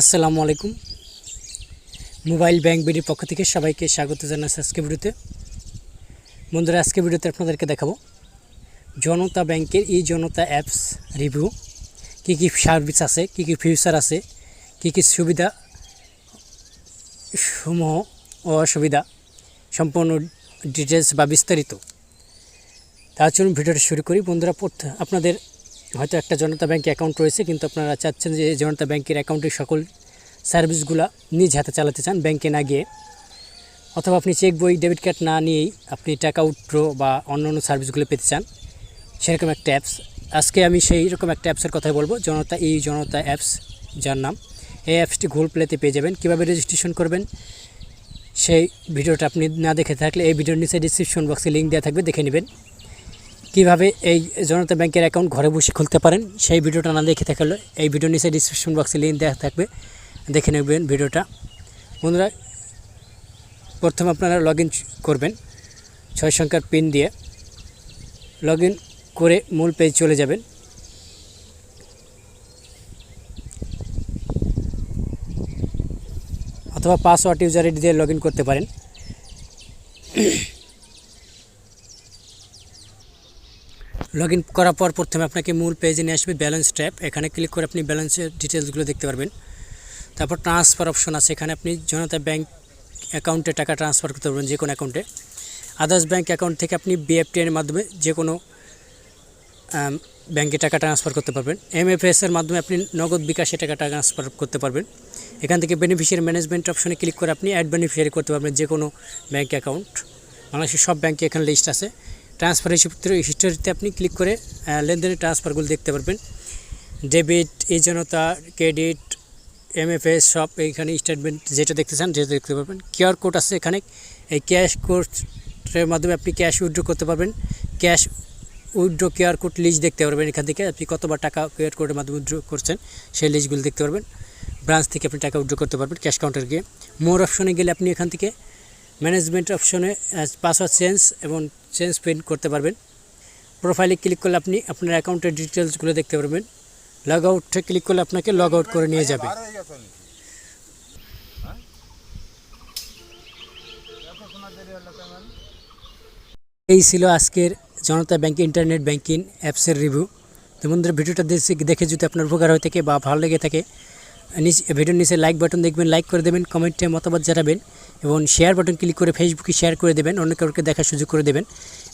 আসসালামু আলাইকুম। Mobile bank বিডির পক্ষ থেকে সবাইকে স্বাগত জানাচ্ছি আজকে ভিডিওতে। বন্ধুরা আজকে ভিডিওতে আপনাদেরকে দেখাবো জনতা ব্যাংকের এই জনতা অ্যাপস রিভিউ। কী কী সার্ভিস আছে, কী কী ফিউচার আছে, কী কী সুবিধা সমূহ ও অসুবিধা সম্পূর্ণ ডিটেলস বা বিস্তারিত। তার জন্য ভিডিওটা শুরু করি। বন্ধুরা আপনাদের হয়তো একটা জনতা ব্যাংক অ্যাকাউন্ট রয়েছে, কিন্তু আপনারা চাচ্ছেন যে জনতা ব্যাংকের অ্যাকাউন্টের সকল সার্ভিসগুলো নিজ হাতে চালাতে চান ব্যাংকে না গিয়ে। অথবা আপনি চেক বই ডেবিট কার্ড না নিয়েই আপনি টাকা উইথড্র বা অন্য অন্য সার্ভিসগুলো পেতে চান, সেরকম একটা অ্যাপস আজকে আমি সেই রকম একটা অ্যাপসের কথাই বলব, জনতা এই জনতা অ্যাপস যার নাম। এই অ্যাপসটি গুগল প্লেতে পেয়ে যাবেন। কীভাবে রেজিস্ট্রেশন করবেন, সেই ভিডিওটা আপনি না দেখে থাকলে এই ভিডিওর নিচে ডিসক্রিপশন বক্সে লিঙ্ক দেওয়া থাকবে, দেখে নেবেন। কীভাবে এই জনতা ব্যাংকের অ্যাকাউন্ট ঘরে বসে খুলতে পারেন, সেই ভিডিওটা না দেখে থাকলে এই ভিডিওর নিচে ডিসক্রিপশন বক্সে লিঙ্ক দেওয়া থাকবে। দেখে নেবেন ভিডিওটা। বন্ধুরা, প্রথমে আপনারা লগ করবেন, ছয় সংখ্যার পিন দিয়ে। লগ করে মূল পেজ চলে যাবেন। অথবা পাসওয়ার্ড ইউজার আইডি দিয়ে লগ করতে পারেন। লগ ইন করার পর প্রথমে আপনাকে মূল পেজে নিয়ে আসবে ব্যালেন্স ট্যাব এখানে ক্লিক করে আপনি ব্যালেন্সের ডিটেলসগুলো দেখতে পারবেন। তারপর ট্রান্সফার অপশন আছে। এখানে আপনি জনতা ব্যাংক অ্যাকাউন্টে টাকা ট্রান্সফার করতে পারবেন যে কোনো অ্যাকাউন্টে আদার্স ব্যাংক অ্যাকাউন্ট থেকে আপনি বিএফটি এর মাধ্যমে যে কোনো ব্যাংকে টাকা ট্রান্সফার করতে পারবেন। এমএফএস এর মাধ্যমে আপনি নগদ বিকাশে টাকা ট্রান্সফার করতে পারবেন। এখান থেকে বেনিফিশিয়ারি ম্যানেজমেন্ট অপশনে ক্লিক করে আপনি অ্যাড বেনিফিশিয়ারি করতে পারবেন যে কোনো ব্যাংক অ্যাকাউন্ট বাংলাদেশের সব ব্যাংকে এখানে লিস্ট আছে। ট্রান্সফার হিস্টোরিতে আপনি ক্লিক করে লেনদেনের ট্রান্সফারগুলো দেখতে পারবেন। ডেবিট এই জনতা ক্রেডিট এমএফএস সব এইখানে স্টেটমেন্ট যেটা দেখতে চান যেটা দেখতে পারবেন। কিউআর কোড আছে এখানে, এই ক্যাশ কোডের মাধ্যমে আপনি ক্যাশ উইথড্র করতে পারবেন। Cash withdraw QR code list দেখতে পারবেন এখান থেকে। আপনি কতবার টাকা কিউআর কোডের মাধ্যমে উইথড্র করছেন সেই লিস্টগুলো দেখতে পারবেন। ব্রাঞ্চ থেকে আপনি টাকা উইথড্র করতে পারবেন ক্যাশ কাউন্টার গিয়ে। মোর অপশনে গেলে আপনি এখান থেকে ম্যানেজমেন্ট অপশনে পাসওয়ার্ড চেঞ্জ এবং চেঞ্জ প্রিন্ট করতে পারবেন। প্রোফাইলে ক্লিক করলে আপনি আপনার অ্যাকাউন্টের ডিটেলসগুলো দেখতে পারবেন। লগ আউটে ক্লিক করলে আপনাকে লগ আউট করে নিয়ে যাবে। এই ছিল আজকের জনতা ব্যাংক ইন্টারনেট ব্যাংকিং অ্যাপসের রিভিউ তো বন্ধুরা, ভিডিওটা দেখে দেখে যদি আপনার উপকার হয়ে থাকে বা ভালো লেগে থাকে নিচে ভিডিওর নিচে লাইক বাটন দেখবেন লাইক করে দেবেন কমেন্টে মতামত জানাবেন। এবং শেয়ার বাটন ক্লিক করে ফেসবুকে শেয়ার করে দেবেন, অন্য কাউকে দেখার সুযোগ করে দেবেন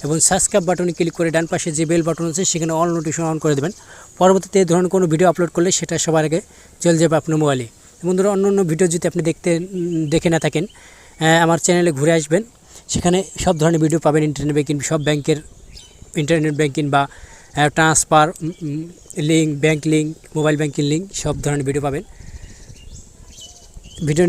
এবং সাবস্ক্রাইব বাটনে ক্লিক করে ডান পাশে যে বেল বাটন আছে, সেখানে অল নোটিফিকেশন অন করে দেবেন। পরবর্তীতে এই ধরনের কোনো ভিডিও আপলোড করলে সেটা সবার আগে চলে যাবে আপনার মোবাইলে এবং বন্ধুরা, অন্য অন্য ভিডিও যদি আপনি দেখতে, দেখে না থাকেন আমার চ্যানেলে ঘুরে আসবেন। সেখানে সব ধরনের ভিডিও পাবেন ইন্টারনেট ব্যাংকিং সব ব্যাংকের ইন্টারনেট ব্যাঙ্কিং বা transfer link bank link mobile banking link সব ধরনের ভিডিও পাবেন। ভিডিও